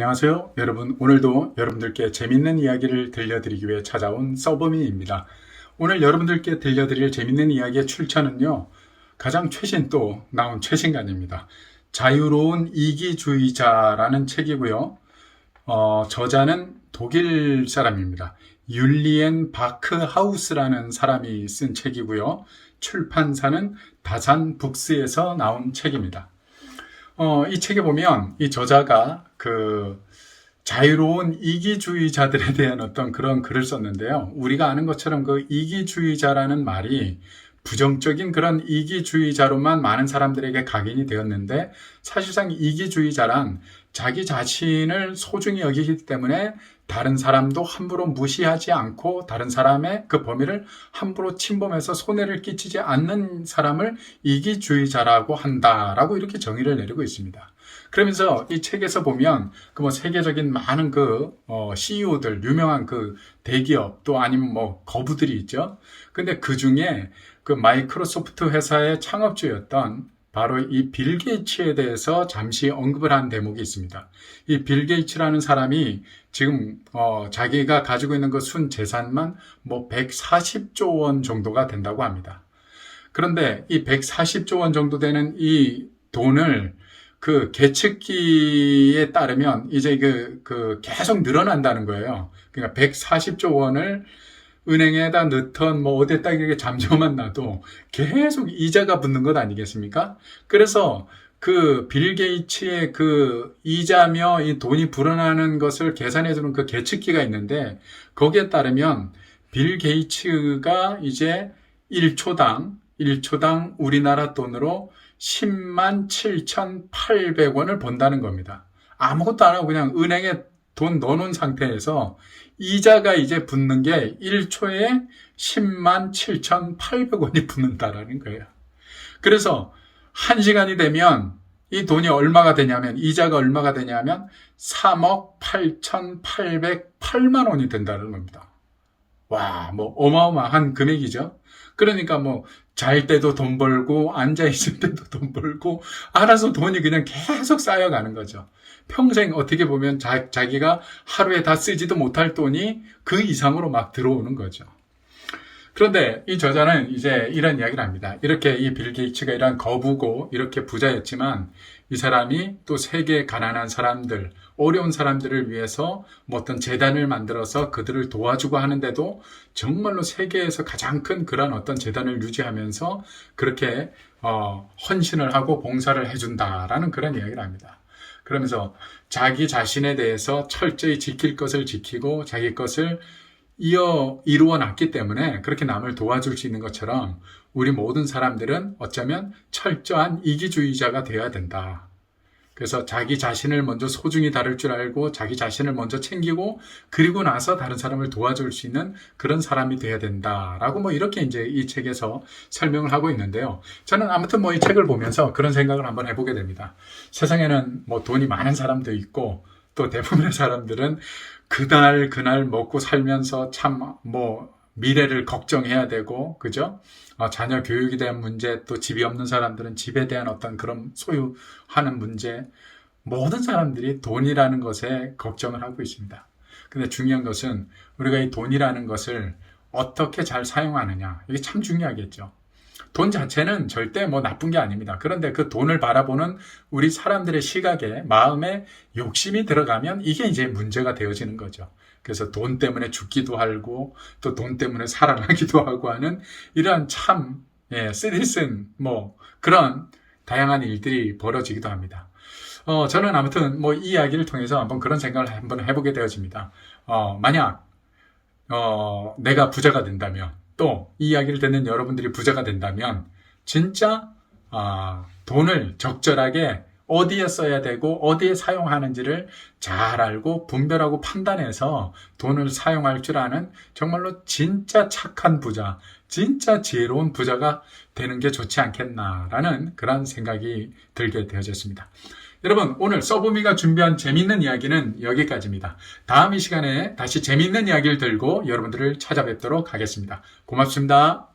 안녕하세요. 여러분, 오늘도 여러분들께 재밌는 이야기를 들려드리기 위해 찾아온 서버미입니다. 오늘 여러분들께 들려드릴 재밌는 이야기의 출처는요, 가장 최신 또 나온 최신간입니다. 자유로운 이기주의자라는 책이고요. 어, 저자는 독일 사람입니다. 율리엔 바크하우스라는 사람이 쓴 책이고요. 출판사는 다산 북스에서 나온 책입니다. 어, 이 책에 보면 이 저자가 그 자유로운 이기주의자들에 대한 어떤 그런 글을 썼는데요. 우리가 아는 것처럼 그 이기주의자라는 말이 부정적인 그런 이기주의자로만 많은 사람들에게 각인이 되었는데 사실상 이기주의자란 자기 자신을 소중히 여기기 때문에 다른 사람도 함부로 무시하지 않고 다른 사람의 그 범위를 함부로 침범해서 손해를 끼치지 않는 사람을 이기주의자라고 한다라고 이렇게 정의를 내리고 있습니다. 그러면서 이 책에서 보면 그 뭐 세계적인 많은 그 어, CEO들 유명한 그 대기업 또 아니면 뭐 거부들이 있죠. 근데 그 중에 그 마이크로소프트 회사의 창업주였던 바로 이 빌 게이츠에 대해서 잠시 언급을 한 대목이 있습니다. 이 빌 게이츠라는 사람이 지금 어, 자기가 가지고 있는 그 순 재산만 뭐 140조 원 정도가 된다고 합니다. 그런데 이 140조 원 정도 되는 이 돈을 그 계측기에 따르면 이제 그, 그 계속 늘어난다는 거예요. 그러니까 140조 원을 은행에다 넣던 뭐 어디에다 이렇게 잠재만 놔도 계속 이자가 붙는 것 아니겠습니까? 그래서 그 빌 게이츠의 그 이자며 이 돈이 불어나는 것을 계산해 주는 그 계측기가 있는데 거기에 따르면 빌 게이츠가 이제 1초당 1초당 우리나라 돈으로 10만 7,800원을 번다는 겁니다. 아무것도 안 하고 그냥 은행에 돈 넣어놓은 상태에서 이자가 이제 붙는 게 1초에 10만 7,800원이 붙는다라는 거예요. 그래서 한 시간이 되면 이 돈이 얼마가 되냐면 이자가 얼마가 되냐면 3억 8,808만 원이 된다는 겁니다. 와, 뭐 어마어마한 금액이죠. 그러니까 뭐 잘 때도 돈 벌고 앉아 있을 때도 돈 벌고 알아서 돈이 그냥 계속 쌓여가는 거죠. 평생 어떻게 보면 자, 자기가 하루에 다 쓰지도 못할 돈이 그 이상으로 막 들어오는 거죠. 그런데 이 저자는 이제 이런 이야기를 합니다. 이렇게 이 빌 게이츠가 이런 거부고 이렇게 부자였지만 이 사람이 또 세계 가난한 사람들, 어려운 사람들을 위해서 뭐 어떤 재단을 만들어서 그들을 도와주고 하는데도 정말로 세계에서 가장 큰 그런 어떤 재단을 유지하면서 그렇게 어, 헌신을 하고 봉사를 해준다라는 그런 이야기를 합니다. 그러면서 자기 자신에 대해서 철저히 지킬 것을 지키고 자기 것을 이어 이루어 놨기 때문에 그렇게 남을 도와줄 수 있는 것처럼 우리 모든 사람들은 어쩌면 철저한 이기주의자가 되어야 된다. 그래서 자기 자신을 먼저 소중히 다룰 줄 알고 자기 자신을 먼저 챙기고 그리고 나서 다른 사람을 도와줄 수 있는 그런 사람이 돼야 된다라고 뭐 이렇게 이제 이 책에서 설명을 하고 있는데요. 저는 아무튼 뭐 이 책을 보면서 그런 생각을 한번 해보게 됩니다. 세상에는 뭐 돈이 많은 사람도 있고 또 대부분의 사람들은 그날 그날 먹고 살면서 참 뭐 미래를 걱정해야 되고 그죠? 어, 자녀 교육에 대한 문제 또 집이 없는 사람들은 집에 대한 어떤 그런 소유하는 문제 모든 사람들이 돈이라는 것에 걱정을 하고 있습니다. 근데 중요한 것은 우리가 이 돈이라는 것을 어떻게 잘 사용하느냐 이게 참 중요하겠죠. 돈 자체는 절대 뭐 나쁜 게 아닙니다. 그런데 그 돈을 바라보는 우리 사람들의 시각에 마음에 욕심이 들어가면 이게 이제 문제가 되어지는 거죠. 그래서 돈 때문에 죽기도 하고 또 돈 때문에 살아나기도 하고 하는 이러한 참 예, 쓰디쓴 뭐 그런 다양한 일들이 벌어지기도 합니다. 어, 저는 아무튼 뭐 이 이야기를 통해서 한번 그런 생각을 한번 해보게 되어집니다. 어, 만약 어, 내가 부자가 된다면 또 이 이야기를 듣는 여러분들이 부자가 된다면 진짜 아, 돈을 적절하게 어디에 써야 되고 어디에 사용하는지를 잘 알고 분별하고 판단해서 돈을 사용할 줄 아는 정말로 진짜 착한 부자, 진짜 지혜로운 부자가 되는 게 좋지 않겠나라는 그런 생각이 들게 되어졌습니다. 여러분, 오늘 서브미가 준비한 재밌는 이야기는 여기까지입니다. 다음 이 시간에 다시 재밌는 이야기를 들고 여러분들을 찾아뵙도록 하겠습니다. 고맙습니다.